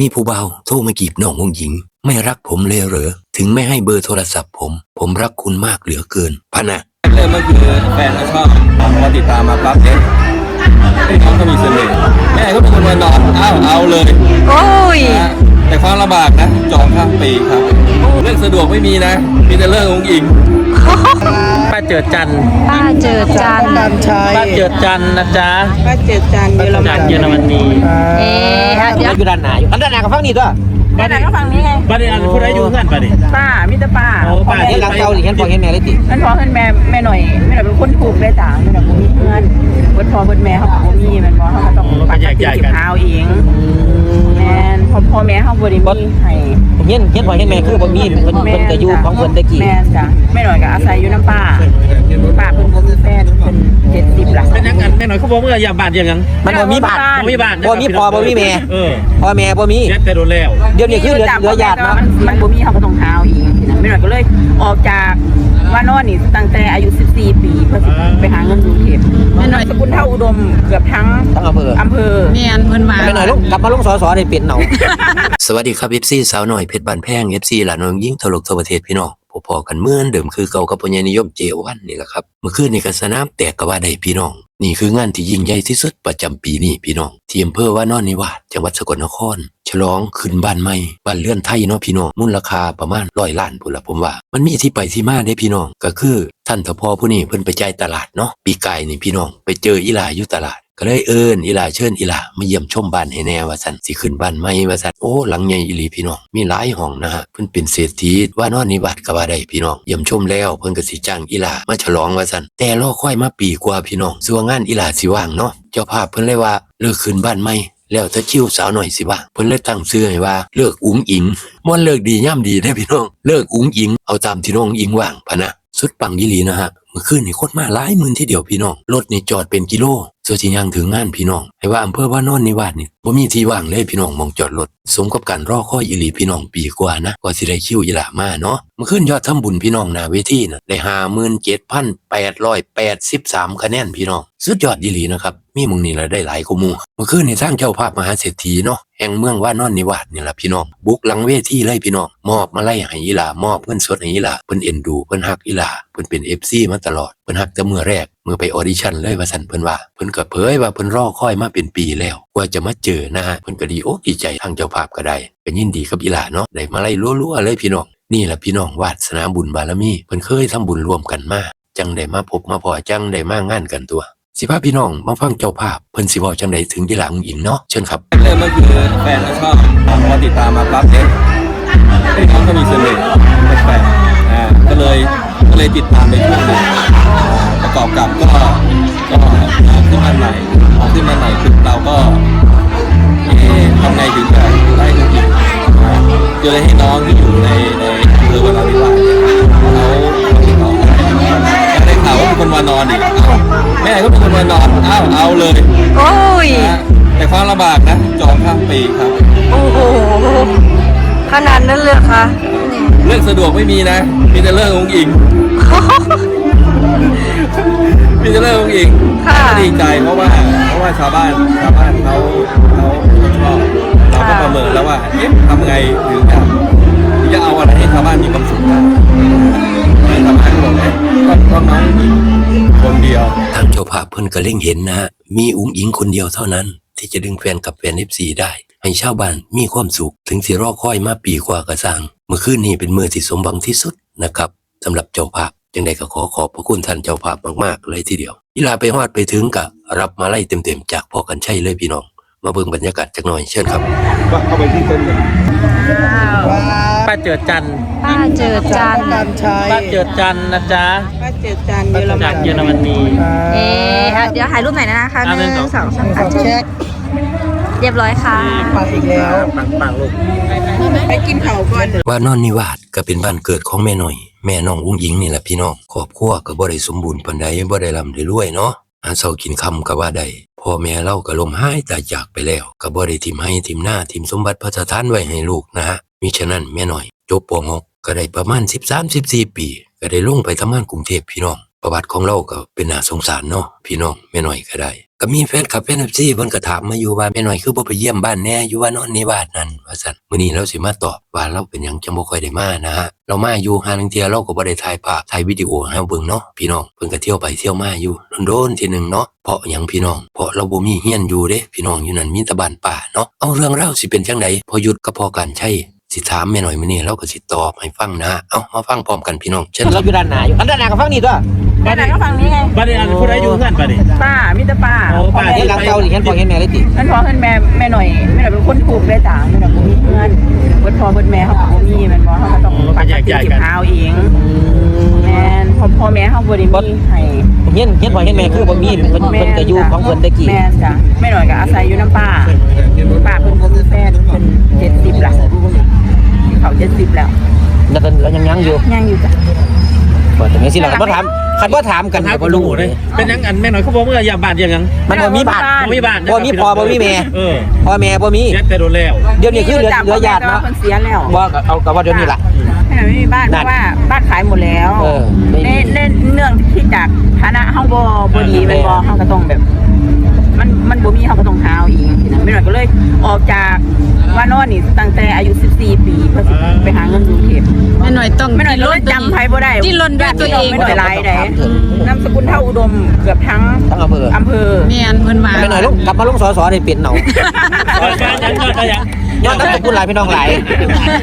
มีผู้เบาวโทรมากีบน้ององหญิง ไม่รักผมเลยเหรอ ถึงไม่ให้เบอร์โทรศัพท์ผม ผมรักคุณมากเหลือเกินพะนะเริ่มก็คือแฟนก็ชอบพอติดตามมาปั๊บเอ๊ะเอ้ยน้องเขามีเสน่ห์แม่ก็เป็นคนมานอนอ้าวเอาเลย โอ้ยนะ แต่ความลำบากนะจองข้ามปีครับ เรื่องสะดวกไม่มีนะ มีแต่เรื่ององค์อิงป้าเจิดจันทร์ป้าเจอจันทร์ป้าเจิดจันทร์นะจ๊ะป้าเจ็ดจานเยอรมัจากนเยอรมนีเอ๊ะอะเดี๋ยวอยู่ด้านหน้าอยู่อันด้านหน้ากับฝั่งนี้ด้วย ป้าไหนก็ฟังนี้ไงบ้านนี้อันผู้ใดอยู่เพื่อนป่ะนี่ป้ามิตรป้าโอ้ป้าเห็ที่นหลังเก่าที่เห็นพอเห็นแม่เลยติมันพอเห็นแม่แม่หน่อยแม่หน่อยเป็นคนถูกได้จ้าแม่หน่อยบ่มีเพื่อนเพิ่นพอเพิ่นแม่เขาบ่มีแมันบ่เขาก็ต้องปักกระติกเก็บเท้าเองแม่นพอพ่อแม่เขาบ่ได้มีให้เห็นเห็นพอเห็นแม่คือบ่มีเพิ่นเพิ่นก็อยู่ของเพิ่นตะกี้แม่นจ้ะแม่หน่อยก็อาศัยอยู่น้ำป้าป้าเพิ่นบ่มีแฟนเพิ่น70ล่ะเป็นยังกันแม่หน่อยเขาบอกว่าอย่าบาดอย่างยังมันบ่มีบ้านบ่มีบาดบ่มีพ่อบ่มีแม่เออพ่อแม่บ่มีเจ็ดแต่โดนแล้วเดี๋ยวนี้คือเหลือเหลือญาติเนาะเนาะมันบ่มีเขาก็ต้องเท้าอีกนะแม่หน่อยก็เลยออกจากว่านอนนี่ตั้งแต่อายุ 14 ปีเพื่อสิไปหาเงินกรุงเทพแม่หน่อยสกุลเท่าอุดมเกือบทั้งทั้งอำเภอ อำเภอ แม่นเพิ่นมาแม่หน่อยลงกลับมาลงสอสอได้เป็นเนาะสวัสดีครับเอฟซีสาวหน่อยเพชรบานแพงเอฟซีหลานน้องยิ่งทะลกทั่วประเทศพี่น้องพอๆกันเหมื่อนเดิมคือเก่ากับพญานิยมเจวันนี่แหละครับเมื่อคืนนี้ก็สนามแตกก็ว่าได้พี่น้อง นี่คืองานที่ยิ่งใหญ่ที่สุดประจำปีนี้พี่น้องที่อำเภอว่านอนนิวาสจังหวัดสกลนคร ฉลองขึ้นบ้านใหม่บ้านเลื่อนไทยเนาะพี่น้องมูลค่าประมาณร้อยล้านพุ่นละผมว่า มันมีที่ไปที่มาได้พี่น้องก็คือ ท่านทพอผู้นี้เพิ่นไปจ่ายตลาดเนาะปีกายนี่พี่น้อง ไปเจออีหลาอยู่ตลาด ก็เลยเอินอีหลาเชิญอีหลามาเยี่ยมชมบ้านให้แน่ว่าซั่นสิขึ้นบ้านใหม่ว่าซั่นโอ้หลังใหญ่อีหลีพี่น้องมีหลายห้องนะฮะเพิ่นเป็นเศรษฐีว่านอนนิวัตก็ว่าได้พี่น้องเยี่ยมชมแล้วเพิ่นก็สิจ้างอีหลามาฉลองว่าซั่นแต่รอค่อยมาปีกว่าพี่น้องส่วนงานอีหลาสิว่างเนาะเจ้าภาพเพิ่นเลยว่าเลิกขึ้นบ้านใหม่แล้วถ้าคิวสาวหน่อยสิว่างเพิ่นเลยตั้งชื่อให้ว่าเลิกอุ๋งอิงม่วนเลิกดีย่ำดีได้พี่น้องเลิกอุ๋งอิงเอาตามที่น้องอิงว่างพะนะสุดปังยี่หลีนะฮะ มื่อคืนนี่โคตรมาหลายหมื่นที่เดียวพี่น้อง รถนี่จอดเป็นกิโลส่วนที่ยังถึงงานพี่น้องให้ว่าอำเภอว่านอนนิวาสนี่บ่มีที่ว่างเลยพี่น้องมองจอดรถสมกับการรอคอยอีหลีพี่น้องปีกว่านะกว่าสิได้คิวอีหลามาเนาะเมื่อคืนยอดทำบุญพี่น้องนาเวทีน่ะได้ห้าหมื่นเจ็ดพันแปดร้อยแปดสิบสามคะแนนพี่น้องสุดยอดอีหลีนะครับมีมึงนี่ละได้หลายกว่ามูเมื่อคืนนี่สร้างเจ้าภาพมหาเศรษฐีเนาะแห่งเมืองว่านอนนิวาสนี่ละพี่น้องบุกหลังเวทีเลยพี่น้องมอบมาไล่ให้อีหลามอบเพิ่นสดให้อีหลาเพิ่นเอ็นดูเพิ่นฮักอีหลาเพิ่นเป็น FC มาตลอดเพิ่นฮักแต่เมื่อแรกเมื่อไปออดิชั่นเลยว่าซั่นเพิ่นว่าเพิ่นก็เผยว่าเพิ่นรอคอยมาเป็นปีแล้วกว่าจะมาเจอนะฮะเพิ่นก็ดีอกดีใจทางเจ้าภาพก็ได้ก็ยินดีกับอีหลาเนาะได้มาไล่รัวๆเลยพี่น้องนี่แหละพี่น้องวาสนาบุญบารมีเพิ่นเคยทำบุญร่วมกันมาจังได้มาพบมาพอจังได้มางานกันตัว สิพาพี่น้องมาฟังเจ้าภาพเพิ่นสิเว้าจังไดถึงอีหลาของหญิงเนาะเชิญครับเริ่มก็คือแฟนก็ชอบพอติดตามมาปั๊บเอ๊ะเอ้ยน้องเขามีเสน่ห์แปลกๆอ่าก็เลย ก็เลยติดตามไปช่วงหนึงประกอบกับก็ก็ขึ้นมาใหม่พอขึ้นมาใหม่คือเราก็เอ๊ะทำไงถึงจะได้เงินอีกก็เลยให้น้องที่อยู่ในในอำเภอวานาวิวาสเขาติดต่อมาได้ข่าวว่าเป็นคนมานอนอีกเอ้าแม่ก็เป็นคนมานอนอ้าวเอาเลยโอ้ยนะแต่ความลำบากนะจองข้ามปีครับ โอ้โห ขนาดนั้นเลยเหรอคะ เรื่องสะดวกไม่มีนะ มีแต่เรื่ององค์อิง มีแต่เรื่ององค์อิงค่ะก็ดีใจเพราะว่า เพราะว่าชาวบ้านชาวบ้านเขาเขาชอบเราก็ประเมินแล้วว่าเอ๊ะทำไงถึงจะถึงจะเอาอะไรให้ชาวบ้านมีความสุขได้ชาวบ้านก็บอกเอ๊ะก็ก็น้องอิงคนเดียว ทางเจ้าภาพเพิ่นก็เล็งเห็นนะฮะ มีอุ๋งอิงคนเดียวเท่านั้น ที่จะดึงแฟนกับแฟน FC ได้ ให้ชาวบ้านมีความสุข ถึงสิรอคอยมาปีกว่ากระสร้าง เมื่อคืนนี้เป็นมือที่สมหวังที่สุดนะครับสำหรับเจ้าภาพจังใดก็ขอขอบพระคุณท่านเจ้าภาพมากๆเลยทีเดียวอีลาไปฮอดไปถึงกะรับมาไล่เต็มๆจากพ่อกันใช่เลยพี่น้อง มาเบิ่งบรรยากาศจักหน่อยเชิญครับเข้าไปที่ต้นเลยป้าเจิดจันทร์ป้าเจอจันทร์ป้าเจิดจันทร์นะจ๊ะป้าเจ็ดจานเยอรมัจากนเยอรมนีเอ๊ะอะเดี๋ยวถ่ายรูปหน่อยนะคะอะหนึ่งหนึ่งสสอองงสามอะเช็ค เรียบร้อยค่ะปังอีกแล้วปังปังลูกไปกินเขาวก่อนว่านอนนิวาสก็เป็นบ้านเกิดของแม่หน่อย แม่น้องอุ้งหญิงนี่แหละพี่น้องครอบครัวก็บ่ได้สมบูรณ์ปานใดบ่ได้ร่ำได้รวยเนาะหาเช้ากินค่ำก็ว่าได้พ่อแม่เราก็ล้มหายตายจากไปแล้วก็บ่ได้ทิมให้ทิมหน้าทิมสมบัติพระสถานไว้ให้ลูกนะฮะมิฉะนั้นแม่หน่อย จบป .6 ก็ได้ประมาณ 13-14 ปี ก็ได้ลงไปทำงานกรุงเทพพี่น้องประวัติของเราก็เป็นน่าสงสารเนาะพี่น้องแม่หน่อยก็ได้ ก็มีแฟนคลับแฟนซีเพิ่นก็ถามมาอยู่ว่าแม่น้อยคือบ่ไปเยี่ยมบ้านแน่อยู่ว่านอนในบ้านนั่นว่าซั่นมื้อนี้เราสิมาตอบว่าเราเป็นหยังจังบ่ค่อยได้มานะฮะเรามาอยู่หาลังเทียเราก็บ่ได้ถ่ายภาพถ่ายวิดีโอให้เบิ่งเนาะพี่น้องเพิ่นก็เที่ยวไปเที่ยวมาอยู่โดนๆทีหนึงเนาะเพราะหยังพี่น้องเพราะเราบ่มีเฮียนอยู่เด้พี่น้องอยู่นั่นมีแต่บ้านป่าเนาะเอาเรื่องราวสิเป็นจังไดพอหยุดก็พอกันใช่สิถามแม่น้อยมื้อนี้เราก็สิตอบให้ฟังนะเอามาฟังพร้อมกันพี่น้องเช่นเราอยู่ด้านหน้าอยู่ด้านหน้าก็ฟังนี่ตัว แม่ไหนก็ฟังนี้ไงบัดนี้อันผู้ใดอยู่เฮือนบัดนี้ป้ามิตรป้าโอ้ป้าเห็นหลังเก่านี่เห็นพอเห็นแม่เลยติมันพอเพิ่นแม่แม่หน่อยแม่หน่อยเป็นคนถูกได้จ้าแม่หน่อยบ่มีเพื่อนเพิ่นพอเพิ่นแม่เขาก็บ่มีแม่นบ่เขาก็ต้องปักตะกี้เก็บเท้าเองแม่นพอพ่อแม่เขาบ่ได้มีให้เห็นเห็นพอเห็นแม่คือบ่มีเพิ่นเพิ่นก็อยู่ของเพิ่นตะกี้แม่นจ้ะแม่หน่อยก็อาศัยอยู่น้ำป้าป้าเพิ่นบ่มีแฟนเพิ่น70ละเขา70แล้วแล้วก็แล้วยังยังอยู่ยังอยู่จ้ะ บ่ถึงสิล่ะคันบ่ถามคันบ่ถามกันคก็รับบ่รู้เลยเป็นหยังอันแม่น้อยเขาบอกเมื่อยามบ้านยังยังมันบ่มีบ้านบ่มีบ้านบ่มีพ่อบ่มีแม่เออพ่อแม่บ่มีเจ็ดแต่โดนแล้วเดี๋ยวนี้คือเหลือเหลือญาติเนาะเพิ่นเสียแล้วบ่ก็เอาก็ว่าเดี๋ยวนี้ล่ะแม่หน่อยไม่มีบ้านเพราะว่าบ้านขายหมดแล้วเออไม่ในมีในเนื่องที่จากฐานะเฮาบ่บ่ดีแม่นบ่เฮาก็ต้องแบบ มันมันบ่มีเฮาก็ต้องหาเอาเองสินะแม่หน่อยก็เลยออกจาก ว่านอนนี่ตั้งแต่อายุ 14 ปีเพื่อสิไปหาเงินอยู่กรุงเทพแม่หน่อยต้องแม่หน่อยก็เลยจำไผบ่ได้ดิ้นรนด้วยตัวเองไม่หน่อยหลายได้นามสกุลเท่าอุดมเกือบทั้งทั้งอำเภออำเภอแม่นเพิ่นมาแม่น้อยลงกลับมาลงสอสอได้เป็นเนาะยอดการยังยอดการยังย้อนตั้งแต่พูดหลายพี่น้องหลาย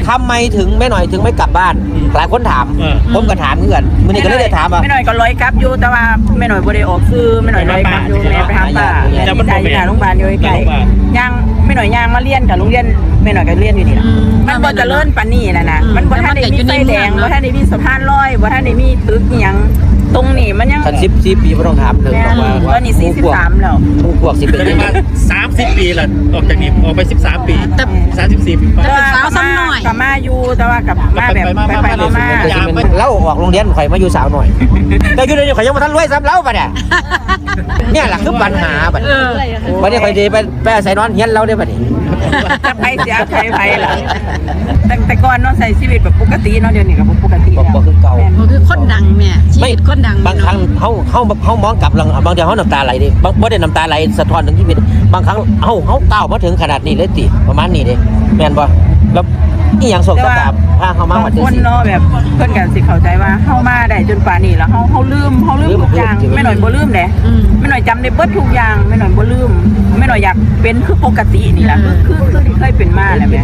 ทำไมถึงแม่หน่อยถึงไม่กลับบ้าน หลายคนถามผมก็ถามเพื่อนมื้อนี้ก็เลยได้ถามว่าแม่หน่อยก็ร้อยกลับอยู่แต่ว่าแม่หน่อยบ่ได้ออกซื้อแม่หน่อยร้อยกลับอยู่แม่ไปหาป้าแม่ที่ใจอยู่หน้าโรงพยาบาลอยู่ใกล้ๆย่างแม่หน่อยย่างมา เรียนกับโรงเรียนแม่หน่อยก็เรียนอยู่นี่ล่ะมันบ่เจริญปานนี้นะนะมันบ่ทันได้มีไฟแดงบ่ทันได้มีสะพานลอยบ่ทันได้มีตึกอิหยังตรงนี้มันยังคัน10 10ปีบ่ต้องถามถึงแม่หรอกว่าตอนนี้43แล้วหมู่พวกสิเป็นแสดยังงไงว่าสามสิบปีละออกจากนี้ออกไปสิบสามปีแต่สามสิบสี่ปีแต่เป็นสาวซ้ำหน่อยก็มาอยู่แต่ว่ากับมาแบบไปไปๆมาแต่สิเป็นเล่าออกโรงเรียนข่อยมาอยู่สาวหน่อย แต่อยู่เดี๋ยวนี้ข่อยยังบ่ทันรวยซ้ำเล่าบัดเนี่ยเนี่ยล่ะคือปัญหาบัดเออวันนี้ข่อยสิไปไปอาศัยนอนเฮียนเราได้บัดนี้ๆ จะไปเสียใครไปล่ะแต่แต่ก่อนเนาะใช้ชีวิตแบบปกติเนาะเดี๋ยวนี้ก็บ่ปกติบ่แล้วบ่คือเก่า แม่นมันคือคนดังแม่ชีไม่วิตคนดังบางครั้งเฮาเฮาเฮามองกลับหลังบางทีเฮาน้ำตาไหลดิบางบ่ได้น้ำตาไหลสะท้อนถึงชีวิต บางครั้งเฮาเฮาก้าวมาถึงขนาดนี้เลยติประมาณนี้เด้แม่นบ่แล้ว อีหยังส่งแต่สว่าตาบพาเฮามาบางว่าจังคนซี่ เนาะแบบเพิ่นก็สิเข้าใจว่าเฮามาได้จนป่านนี้แล้วเฮาเฮาลืมเฮาลืมทุกอย่างแม่หน่อยบ่ลืมเด้อืมแม่หน่อยจำได้เบิดทุกอย่างแม่หน่อยบ่ลืมแม่หน่อยอยากเป็นคือปกตินี่ล่ะคือคือคือที่เคยเป็นมาแหละแม่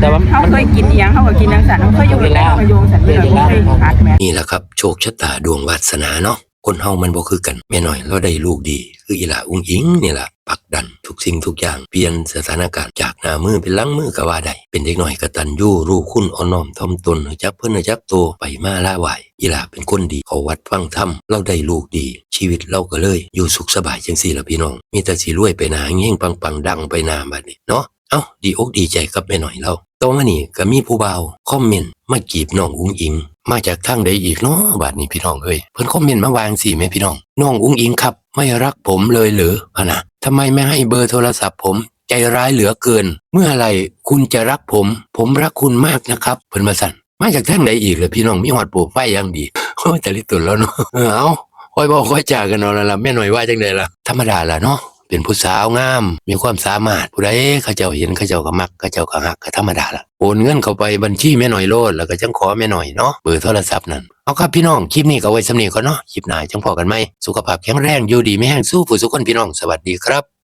แต่ว่าเฮาเคยกินอีหยังเฮาก็กินจังซั่นเฮาเคยอยู่แล้วเฮาก็อยู่จังซั่นแม่หน่อยบ่เคยพัดแม่ นี่แหละครับ โชคชะตาดวงวาสนาเนาะ คนเฮามันบ่คือกันแม่น้อยเราได้ลูกดี คืออีหลาอุ้งอิงนี่ล่ะปักดันทุกสิ่งทุกอย่างเปลี่ยนสถานการณ์จากหน้ามือเป็นหลังมือก็ว่าได้เป็นเด็กน้อยกระตัญญูรู้คุณอ่อนน้อมถ่อมตนจักเพิ่นจักโตไปมาล่าไหวอีหลาเป็นคนดีเขาวัดฟังธรรมเราได้ลูกดี ชีวิตเราก็เลย อยู่สุขสบายจังซี่ล่ะพี่น้องมีแต่สิรวยไปหนาเงี้ยงปังๆดังไปหนาบัดนี้เนาะเอ้าดีอกดีใจกับแม่หน้อยเรา ต่อมานี่ก็มีผู้บ่าวคอมเมนต์มาจีบน้องอุ้งอิง มาจากทางใดอีกเนาะบาดนี้พี่น้องเอ้ยเพิ่นคอมเมนต์มาวางสิแม่พี่น้องน้องอุ้งอิงครับ ไม่รักผมเลยหรออะนะทำไมไม่ให้เบอร์โทรศัพท์ผม ใจร้ายเหลือเกิน เมื่อไรคุณจะรักผม ผมรักคุณมากนะครับเพิ่นมาสั่นมาจากทางใดอีกเลยพี่น้องมีหอดปลูกไฟอย่างดีโอ้แต่ลิตุนแล้วเนาะเออเอาค่อยบอกค่อยจากันเอาละล่ะแม่หน่อยว่าจังไดล่ะธรรมดาล่ะเนาะ เป็นผู้สาวงาม มีความสามารถผู้ใดเขาเจ้าเห็นเขาเจ้าก็มักเขาเจ้าก็ฮักก็ธรรมดาละโอนเงินเข้าไปบัญชีแม่หน่อยโลดแล้วก็จังขอแม่หน่อยเนาะเบอร์โทรศัพท์นั่นเอาครับพี่น้องคลิปนี้ก็ไว้สำเนีก่อนเนาะคลิปหน้าจังพอกันไหมสุขภาพแข็งแรงอยู่ดีไม่แห้งสู้ผู้สุขคนพี่น้องสวัสดีครับ